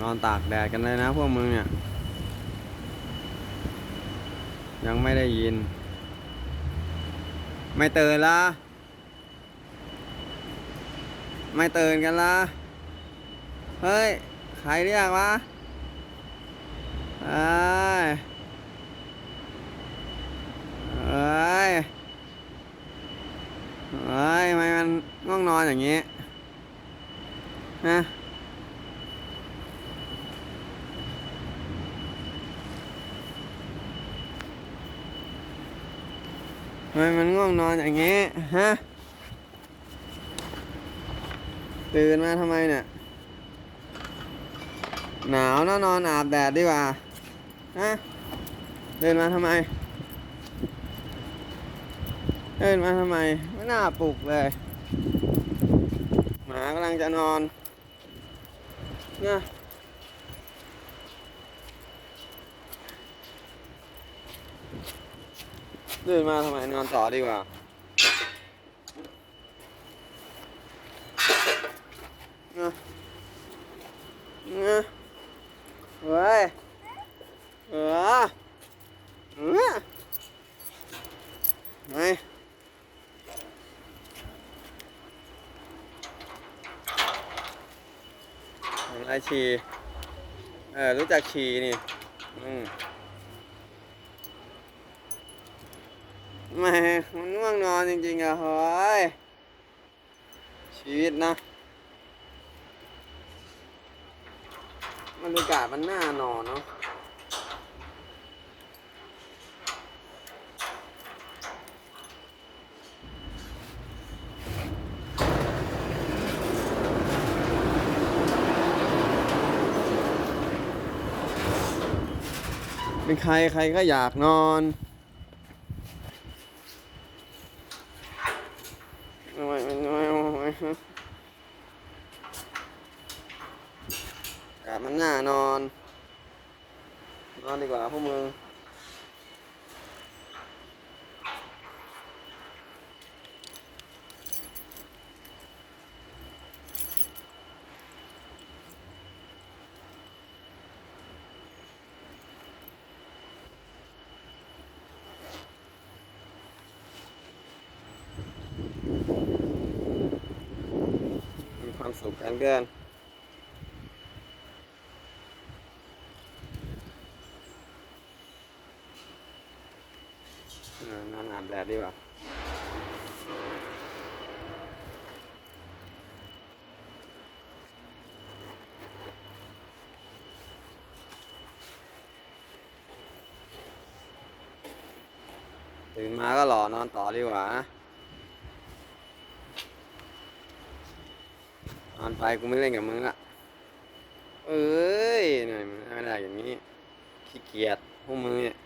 นอนตากแดดกันเลยนะพวกมึงเนี่ย ยังไม่ได้ยิน ไม่ตื่นละไม่ตื่นกันละเฮ้ย ใครเรียกวะเอ้ยเอ้ยเอ้ยทำไมมันง่วงนอนอย่างนี้ฮะ ไมมันง่วงนอนอย่างนี้ฮะ ตื่นมาทำไมเนี่ย หนาวนะนอนอาบแดดดีกว่า ฮะ เดินมาทำไม เดินมาทำไม ไม่น่าปลุกเลย หมากำลังจะนอน เนี่ย เดินมาทำไมนอนต่อดีกว่าเนี่ยเนี่ยเฮ้ยเออเออไงอะไรฉี่เออ รู้จักฉี่นี่ อืม แหม่มันง่วงนอนจริงๆอะเฮ้ย ชีวิตนะบรรยากาศมันน่านอนเนาะเป็นใครใครก็อยากนอนโอ้ยโอ้ยโอากาศมันหน่านอน นอนดีกว่าพวกมึง มี ความสุขกันเกินเออนอนอาบแดดดีกว่าตื่นมาก็หล่อนอนต่อดีกว่านะ นอนไปกูไม่เล่นกับมึงละเอ้ยหน่อยไม่ได้อย่างนี้ขี้เกียจพวกมึงเนี่ย